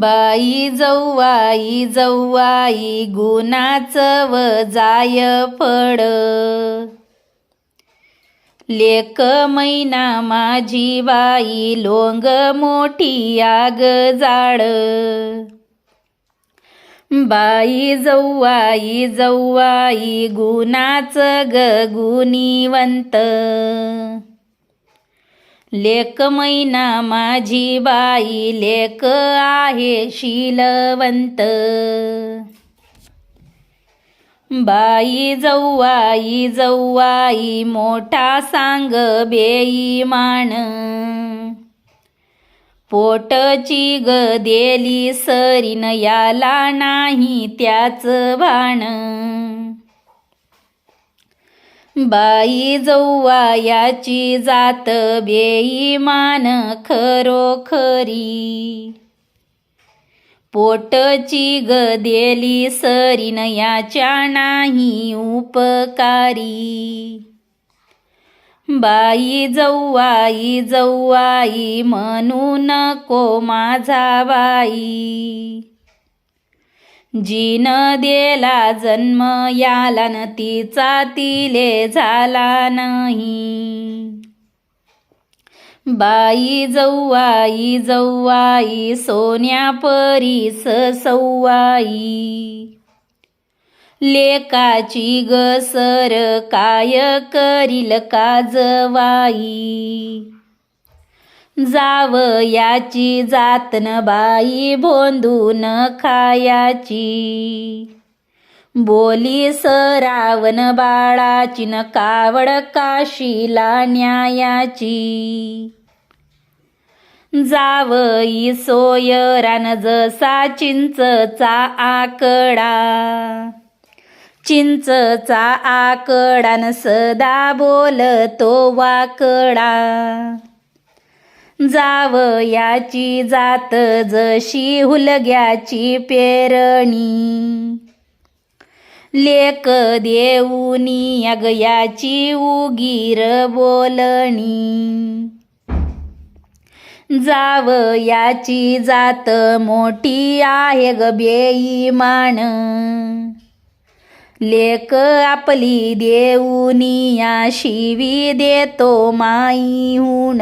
बाई जव्वाई जव्वाई गुणाचं व जाय फड लेक मैना माझी बाई लोंग मोठी आग जाड बाई जव्वाई जव्वाई गुणाचं ग गुणीवंत. लेक मैना माझी बाई लेक आहे शीलवंत. बाई जव्वाई जव्वाई मोठा सांग बेईमान पोटची ग देली सरीन याला नाही त्याच भाण बाई जव्वायाची जात बेईमान खरोखरी. पोटची ग देली सरीन याच्या नाही उपकारी. बाई जौवाई जव्वाई म्हणू नको माझा बाई. जीन देला जन्म याला न तिचा तिले झाला नाही. बाई जव्वाई जव्वाई सोन्या परीस सव्वाई लेकाची गसर काय करील काजवाई जाव याची जातन बाई भोंदून खायाची. बोली सरावन बाळाची न कावड काशीला न्यायाची. जावई सोयरान जसा चिंचचा आकडा. चिंचचा आकडान सदा बोलतो वाकडा. जावयाची जात जशी हुलग्याची पेरणी. लेक देऊनी अग याची उगीर बोलणी. जावयाची जात मोठी आहे ग बेईमान. लेक आपली देऊनी या शिवी देतो माई हुण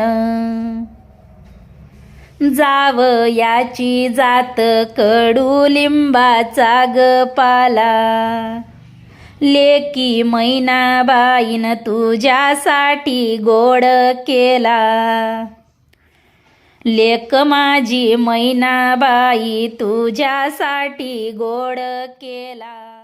याची जात कडू लिंबाचा ग पाला. लेकी मैनाबाईन तुझ्यासाठी गोड केला. लेक माझी मैनाबाई तुझ्यासाठी गोड केला.